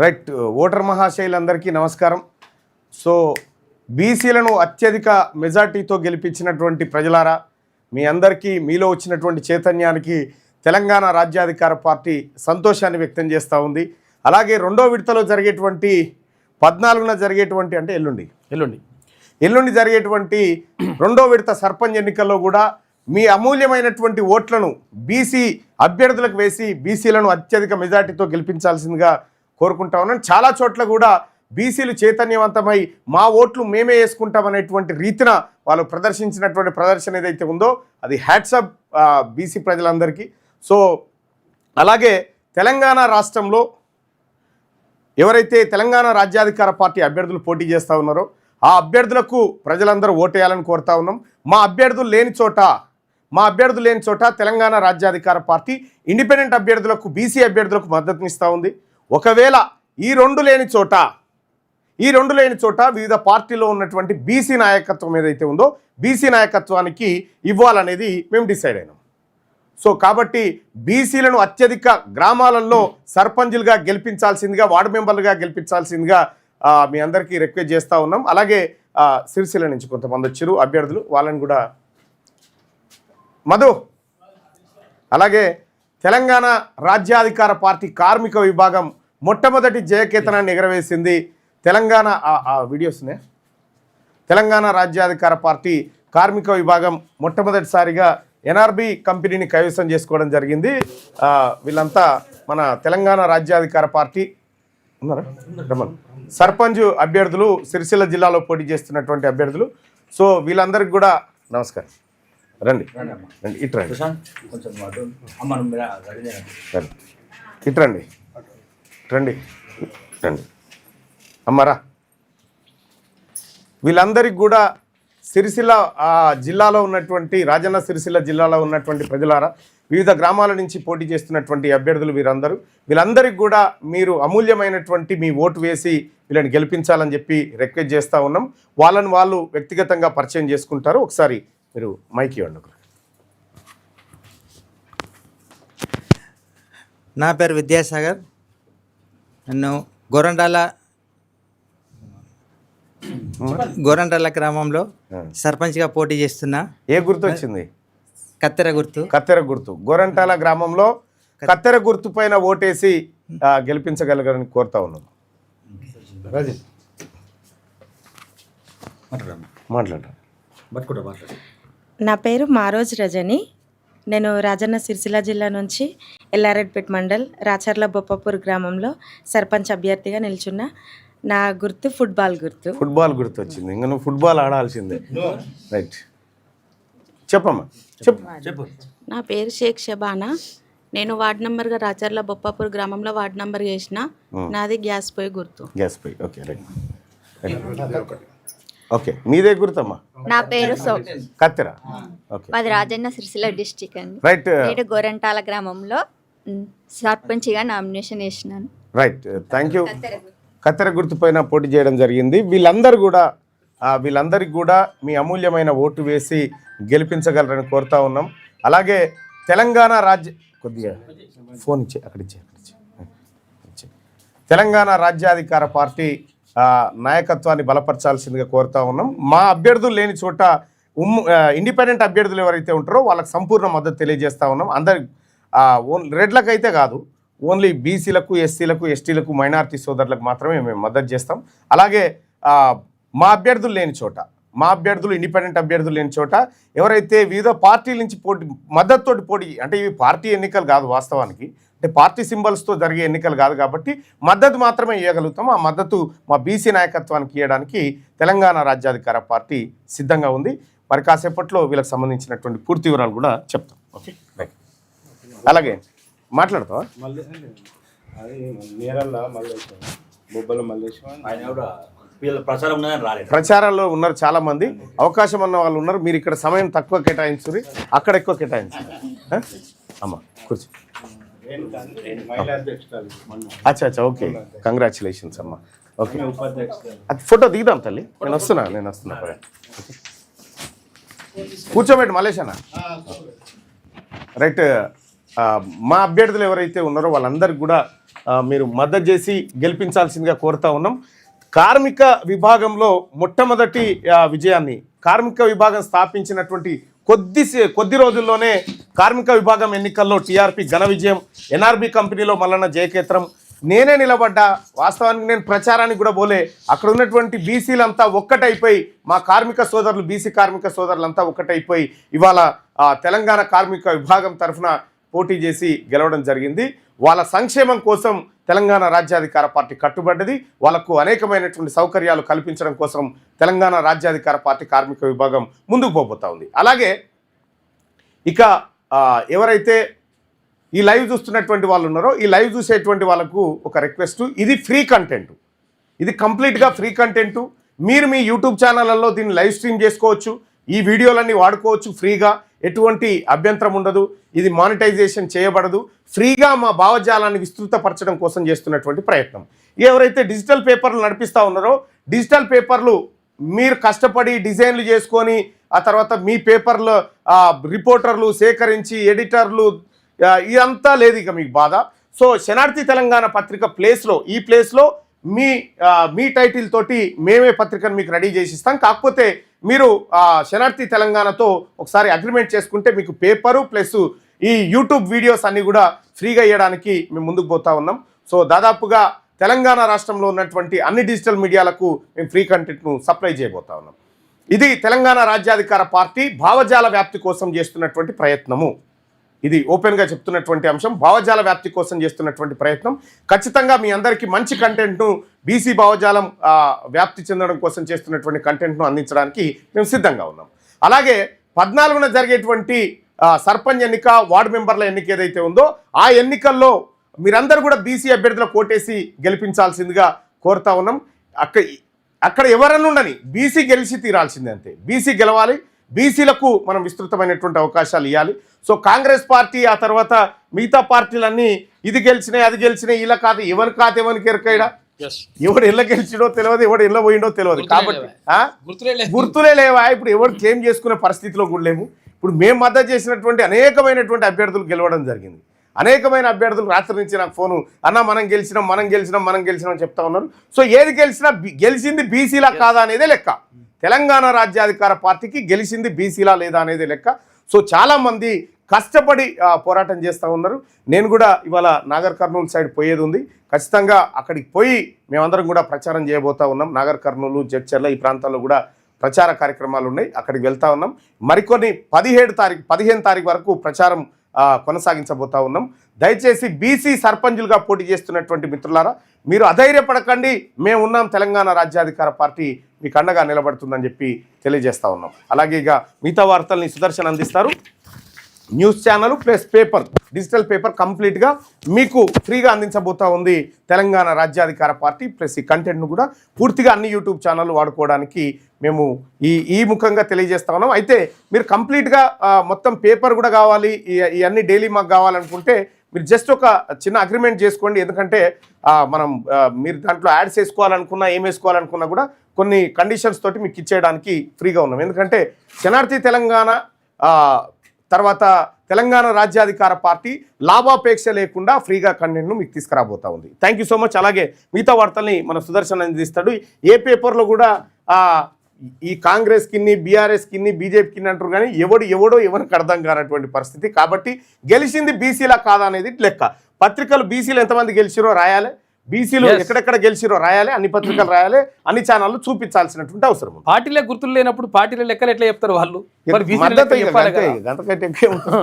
Right voter మహాశైలందరికీ నమస్కారం. So బీసీలను అత్యధిక మెజార్టీతో గెలిపించినటువంటి ప్రజలారా మీ అందరికీ మీలో వచ్చినటువంటి చైతన్యానికి తెలంగాణ రాజ్యాధికార పార్టీ సంతోషాన్ని వ్యక్తం చేస్తూ ఉంది. అలాగే రెండో విడతలో జరిగేటువంటి పద్నాలుగున జరిగేటువంటి అంటే ఎల్లుండి. ఎల్లుండి. ఎల్లుండి జరిగేటువంటి రెండో విడత సర్పంచ్ ఎన్నికల్లో కూడా మీ అమూల్యమైనటువంటి ఓట్లను బీసీ అభ్యర్థులకు వేసి బీసీలను అత్యధిక మెజార్టీతో గెలిపించాల్సిందిగా కోరుకుంటా ఉన్నాను. చాలా చోట్ల కూడా బీసీలు చైతన్యవంతమై మా ఓట్లు మేమే వేసుకుంటాం అనేటువంటి రీతిన వాళ్ళు ప్రదర్శించినటువంటి ప్రదర్శన ఏదైతే ఉందో అది హ్యాట్సప్ బీసీ ప్రజలందరికీ. సో అలాగే తెలంగాణ రాష్ట్రంలో ఎవరైతే తెలంగాణ రాజ్యాధికార పార్టీ అభ్యర్థులు పోటీ చేస్తూ ఉన్నారో ఆ అభ్యర్థులకు ప్రజలందరూ ఓటేయాలని కోరుతా ఉన్నాం. మా అభ్యర్థులు లేని చోట మా అభ్యర్థులు లేని చోట తెలంగాణ రాజ్యాధికార పార్టీ ఇండిపెండెంట్ అభ్యర్థులకు బీసీ అభ్యర్థులకు మద్దతునిస్తూ ఉంది. ఒకవేళ ఈ రెండు లేని చోట ఈ రెండు లేని చోట వివిధ పార్టీలో ఉన్నటువంటి బీసీ నాయకత్వం ఏదైతే ఉందో బీసీ నాయకత్వానికి ఇవ్వాలనేది మేము డిసైడ్ అయినాం. సో కాబట్టి బీసీలను అత్యధిక గ్రామాలలో సర్పంచులుగా గెలిపించాల్సిందిగా వార్డు మెంబర్లుగా గెలిపించాల్సిందిగా మీ అందరికీ రిక్వెస్ట్ చేస్తూ ఉన్నాం. అలాగే సిరిసిల్ల నుంచి కొంతమంది వచ్చారు అభ్యర్థులు. వాళ్ళని కూడా మధు. అలాగే తెలంగాణ రాజ్యాధికార పార్టీ కార్మిక విభాగం మొట్టమొదటి జయకేతనాన్ని ఎగరవేసింది తెలంగాణ ఆ- ఆ వీడియోస్నే. తెలంగాణ రాజ్యాధికార పార్టీ కార్మిక విభాగం మొట్టమొదటిసారిగా ఎన్ఆర్బి కంపెనీని కైవసం చేసుకోవడం జరిగింది. వీళ్ళంతా మన తెలంగాణ రాజ్యాధికార పార్టీ ఉన్నారా? సర్పంచ్ అభ్యర్థులు సిరిసిల్ల జిల్లాలో పోటీ చేస్తున్నటువంటి అభ్యర్థులు. సో వీళ్ళందరికీ కూడా నమస్కారం. రండి. రండి ఇటు. రండి. ఇటు రండి. రండి. రండి. అమ్మారా వీళ్ళందరికీ కూడా సిరిసిల్ల జిల్లాలో ఉన్నటువంటి రాజన్న సిరిసిల్ల జిల్లాలో ఉన్నటువంటి ప్రజలారా వివిధ గ్రామాల నుంచి పోటీ చేస్తున్నటువంటి అభ్యర్థులు వీరందరూ వీళ్ళందరికీ కూడా మీరు అమూల్యమైనటువంటి మీ ఓటు వేసి వీళ్ళని గెలిపించాలని చెప్పి రిక్వెస్ట్ చేస్తూ ఉన్నాం. వాళ్ళని వాళ్ళు వ్యక్తిగతంగా పరిచయం చేసుకుంటారు. ఒకసారి మీరు మైకి ఇవ్వండి నా పేరు విద్యాసాగర్. నన్ను గోరంటాల గోరంటాల గ్రామంలో సర్పంచ్గా పోటీ చేస్తున్నా ఏ గుర్తు వచ్చింది కత్తెర గుర్తు. కత్తెర గుర్తు. గోరంటాల గ్రామంలో కత్తెర గుర్తు పైన ఓటేసి గెలిపించగలగని కోరుతా ఉన్నాం. మాట్లాడమ్మా మాట్లాడండి బట్టుకుంటా మాట్లాడు. నా పేరు మారోజ్ రజని. నేను రాజన్న సిరిసిల్ల జిల్లా నుంచి ఎల్లారెడ్పేట్ మండల్ రాచర్ల బొప్పపూర్ గ్రామంలో సర్పంచ్ అభ్యర్థిగా నిల్చున్నా నా గుర్తు ఫుట్బాల్ గుర్తు. ఫుట్బాల్ గుర్తు వచ్చింది ఇంకా నువ్వు ఫుట్బాల్ ఆడాల్సిందే. రైట్ చెప్పమ్మా. చెప్పు. చెప్పు. నా పేరు షేక్ షబానా. నేను వార్డ్ నంబర్గా రాచర్ల బొప్పాపూర్ గ్రామంలో వార్డ్ నంబర్ చేసిన. నాది గ్యాస్ పొయ్యి గుర్తు. గ్యాస్ పై ఓకే రైట్ ఓకే. మీదే గుర్తమ్మా? నా పేరు సో కత్తెర. ఓకే. మాది రాజన్న సిరిసిల్ల డిస్టిక్ అండి. రైట్ నేను గోరంటాల గ్రామంలో సర్పంచ్గా నామినేషన్ వేసినాను. రైట్. Thank you. కత్తెర గుర్తుపైన పోటీ చేయడం జరిగింది. వీళ్ళందరూ కూడా వీళ్ళందరికీ కూడా మీ అమూల్యమైన ఓటు వేసి గెలిపించగలరని కోరుతా ఉన్నాం. అలాగే తెలంగాణ రాజ్య కొద్దిగా ఫోన్ ఇచ్చే అక్కడ ఇచ్చే అక్కడ ఇచ్చే ఇచ్చే. తెలంగాణ రాజ్యాధికార పార్టీ నాయకత్వాన్ని బలపరచాల్సిందిగా కోరుతా ఉన్నాం. మా అభ్యర్థులు లేని చోట ఉమ్ ఇండిపెండెంట్ అభ్యర్థులు ఎవరైతే ఉంటారో వాళ్ళకి సంపూర్ణ మద్దతు తెలియజేస్తూ ఉన్నాం. అందరి ఆ, రెడ్లకు అయితే కాదు. ఓన్లీ బీసీలకు ఎస్సీలకు ఎస్టీలకు మైనార్టీ సోదరులకు మాత్రమే మేము మద్దతు చేస్తాం. అలాగే మా అభ్యర్థులు లేని చోట మా అభ్యర్థులు ఇండిపెండెంట్ అభ్యర్థులు లేని చోట ఎవరైతే వివిధ పార్టీల నుంచి పోటీ మద్దతుతోటి పోటీ అంటే ఇవి పార్టీ ఎన్నికలు కాదు వాస్తవానికి పార్టీ సింబల్స్తో జరిగే ఎన్నికలు కాదు కాబట్టి మద్దతు మాత్రమే ఇవ్వగలుగుతాం ఆ మద్దతు మా బీసీ నాయకత్వానికి ఇవ్వడానికి తెలంగాణ రాజ్యాధికార పార్టీ సిద్ధంగా ఉంది. మరి కాసేపట్లో వీళ్ళకి సంబంధించినటువంటి పూర్తి వివరాలు కూడా చెప్తాం. ఓకే? అలాగే మాట్లాడతావా? ప్రచారంలో వీళ్ళ ప్రచారం ఉన్నారు చాలా మంది అవకాశం ఉన్న వాళ్ళు ఉన్నారు. మీరు ఇక్కడ సమయం తక్కువ కేటాయించుర్రి. అక్కడ ఎక్కువ కేటాయించారు అమ్మా కూర్చో. అచ్చా అచ్చా ఓకే. కంగ్రాచులేషన్స్ అమ్మా. ఓకే. అది ఫోటో దిగుదాం తల్లి. నేను వస్తున్నా నేను వస్తున్నా పద. కూర్చోబెట్టి మలేష్ అన్న. రైట్ మా అభ్యర్థులు ఎవరైతే ఉన్నారో వాళ్ళందరికీ కూడా మీరు మద్దతు చేసి గెలిపించాల్సిందిగా కోరుతా ఉన్నాం. కార్మిక విభాగంలో మొట్టమొదటి విజయాన్ని కార్మిక విభాగం స్థాపించినటువంటి కొద్ది కొద్ది రోజుల్లోనే కార్మిక విభాగం ఎన్నికల్లో టీఆర్పీ ఘన విజయం ఎన్ఆర్బి కంపెనీలో మల్లన్న జయకేత్రం. నేనే నిలబడ్డా. వాస్తవానికి నేను ప్రచారానికి కూడా పోలే. అక్కడ ఉన్నటువంటి బీసీలంతా ఒక్కటైపోయి మా కార్మిక సోదరులు బీసీ కార్మిక సోదరులంతా ఒక్కటైపోయి ఇవాళ తెలంగాణ కార్మిక విభాగం తరఫున పోటీ చేసి గెలవడం జరిగింది. వాళ్ళ సంక్షేమం కోసం తెలంగాణ రాజ్యాధికార పార్టీ కట్టుబడ్డది. వాళ్ళకు అనేకమైనటువంటి సౌకర్యాలు కల్పించడం కోసం తెలంగాణ రాజ్యాధికార పార్టీ కార్మిక విభాగం ముందుకు పోబోతా ఉంది. అలాగే ఇక ఎవరైతే ఈ లైవ్ చూస్తున్నటువంటి వాళ్ళు ఉన్నారో ఈ లైవ్ చూసేటువంటి వాళ్ళకు ఒక రిక్వెస్ట్ ఇది ఫ్రీ కంటెంట్ ఇది కంప్లీట్గా ఫ్రీ కంటెంట్ మీరు మీ యూట్యూబ్ ఛానళ్ళల్లో దీన్ని లైవ్ స్ట్రీమ్ చేసుకోవచ్చు. ఈ వీడియోలన్నీ వాడుకోవచ్చు ఫ్రీగా. ఎటువంటి అభ్యంతరం ఉండదు. ఇది మానిటైజేషన్ చేయబడదు. ఫ్రీగా మా భావజాలాన్ని విస్తృతపరచడం కోసం చేస్తున్నటువంటి ప్రయత్నం. ఎవరైతే డిజిటల్ పేపర్లు నడిపిస్తూ ఉన్నారో డిజిటల్ పేపర్లు మీరు కష్టపడి డిజైన్లు చేసుకొని ఆ తర్వాత మీ పేపర్లు రిపోర్టర్లు సేకరించి ఎడిటర్లు ఇదంతా లేదు ఇక మీకు బాధ. సో శనార్థి తెలంగాణ పత్రిక ప్లేస్లో ఈ ప్లేస్లో మీ మీ టైటిల్ తోటి మేమే పత్రికను మీకు రెడీ చేసి ఇస్తాం కాకపోతే మీరు శనార్థి తెలంగాణతో ఒకసారి అగ్రిమెంట్ చేసుకుంటే మీకు పేపరు ప్లస్ ఈ యూట్యూబ్ వీడియోస్ అన్నీ కూడా ఫ్రీగా ఇవ్వడానికి మేము ముందుకు పోతా ఉన్నాం. సో దాదాపుగా తెలంగాణ రాష్ట్రంలో ఉన్నటువంటి అన్ని డిజిటల్ మీడియాలకు మేము ఫ్రీ కంటెంట్ను సప్లై చేయబోతా ఉన్నాం. ఇది తెలంగాణ రాజ్యాధికార పార్టీ భావజాల వ్యాప్తి కోసం చేస్తున్నటువంటి ప్రయత్నము. ఇది ఓపెన్గా చెప్తున్నటువంటి అంశం. భావజాల వ్యాప్తి కోసం చేస్తున్నటువంటి ప్రయత్నం. ఖచ్చితంగా మీ అందరికీ మంచి కంటెంట్ను బీసీ భావజాలం వ్యాప్తి చెందడం కోసం చేస్తున్నటువంటి కంటెంట్ను అందించడానికి మేము సిద్ధంగా ఉన్నాం. అలాగే పద్నాలుగున జరిగేటువంటి సర్పంచ్ ఎన్నిక వార్డు మెంబర్ల ఎన్నిక ఏదైతే ఉందో ఆ ఎన్నికల్లో మీరందరూ కూడా బీసీ అభ్యర్థుల కోటేసి గెలిపించాల్సిందిగా కోరుతా ఉన్నాం. అక్కడ అక్కడ ఎవరన్నా ఉండని బీసీ గెలిచి తీరాల్సిందే అంతే. బీసీ గెలవాలి బీసీలకు మనం విస్తృతమైనటువంటి అవకాశాలు ఇవ్వాలి సో కాంగ్రెస్ పార్టీ ఆ తర్వాత మిగతా పార్టీలన్నీ ఇది గెలిచినాయి అది గెలిచినాయి ఇలా కాదు ఎవరి కాదు ఎవరికి ఎరకైడా ఎవడు ఎల్ల గెలిచిడో తెలియదు ఎవడు ఎల్ల పోయిండో తెలియదు. కాబట్టి? గుర్తులే లేవా. ఇప్పుడు ఎవరు క్లెయిమ్ చేసుకునే పరిస్థితిలో కూడా లేము. ఇప్పుడు మేము మద్దతు చేసినటువంటి అనేకమైనటువంటి అభ్యర్థులు గెలవడం జరిగింది. అనేకమైన అభ్యర్థులు రాత్రి నుంచి నాకు ఫోను అన్న మనం గెలిచినాం మనం గెలిచినాం మనం గెలిచినాం అని చెప్తా ఉన్నారు. సో ఏది గెలిచినా బి- గెలిచింది బీసీలా కాదా అనేదే లెక్క. తెలంగాణ రాజ్యాధికార పార్టీకి గెలిచింది బీసీలా లేదా అనేది లెక్క. సో చాలామంది కష్టపడి పోరాటం చేస్తూ ఉన్నారు. నేను కూడా ఇవాళ నాగర్ కర్నూలు సైడ్ పోయేది ఉంది ఖచ్చితంగా అక్కడికి పోయి మేమందరం కూడా ప్రచారం చేయబోతా ఉన్నాం. నాగర్ కర్నూలు జడ్చర్ల ఈ ప్రాంతాల్లో కూడా ప్రచార కార్యక్రమాలు ఉన్నాయి. అక్కడికి వెళ్తా ఉన్నాం. మరికొన్ని పదిహేడు తారీఖు పదిహేను తారీఖు వరకు ప్రచారం కొనసాగించబోతా ఉన్నాం. దయచేసి బీసీ సర్పంచులుగా పోటీ చేస్తున్నటువంటి మిత్రులారా మీరు అధైర్యపడకండి. మేము ఉన్నాం తెలంగాణ రాజ్యాధికార పార్టీ మీకు అండగా నిలబడుతుందని చెప్పి తెలియజేస్తా ఉన్నాం. అలాగే ఇక మిగతా వార్తల్ని సుదర్శన్ అందిస్తారు. News channel plus paper digital paper కంప్లీట్గా మీకు ఫ్రీగా అందించబోతా ఉంది తెలంగాణ రాజ్యాధికార పార్టీ ప్లస్ ఈ కంటెంట్ను కూడా పూర్తిగా అన్ని యూట్యూబ్ ఛానల్ వాడుకోవడానికి మేము ఈ ఈ ముఖంగా తెలియజేస్తా ఉన్నాం. అయితే మీరు కంప్లీట్గా మొత్తం పేపర్ కూడా కావాలి ఇవన్నీ డైలీ మాకు కావాలనుకుంటే మీరు జస్ట్ ఒక చిన్న అగ్రిమెంట్ చేసుకోండి. ఎందుకంటే మనం మీరు దాంట్లో యాడ్స్ వేసుకోవాలనుకున్నా ఏం వేసుకోవాలనుకున్నా కూడా కొన్ని కండిషన్స్ తోటి మీకు ఇచ్చేయడానికి ఫ్రీగా ఉన్నాం. ఎందుకంటే శనార్థి తెలంగాణ తర్వాత తెలంగాణ రాజ్యాధికార పార్టీ లాభాపేక్ష లేకుండా ఫ్రీగా కంటెంట్ను మీకు తీసుకురాబోతా ఉంది. థ్యాంక్ యూ సో మచ్ అలాగే మిగతా వార్తల్ని మన సుదర్శన్ అందిస్తాడు. ఏ పేపర్లో కూడా ఈ కాంగ్రెస్ కిన్ని బీఆర్ఎస్ కిన్ని బీజేపీ కిన్ని అంటారు కానీ ఎవడు ఎవడో ఎవరికి అర్థం కానటువంటి పరిస్థితి. కాబట్టి గెలిచింది బీసీలా కాదా అనేది లెక్క. పత్రికలు బీసీలు ఎంతమంది గెలిచిరో రాయాలి. బీసీలు ఎక్కడెక్కడ గెలిచిరో రాయాలి అన్ని పత్రికలు రాయాలి అన్ని ఛానళ్ళు చూపించాల్సినటువంటి అవసరం పార్టీలే గుర్తులు లేనప్పుడు పార్టీల లెక్కలు ఎట్లా చెప్తారు వాళ్ళు?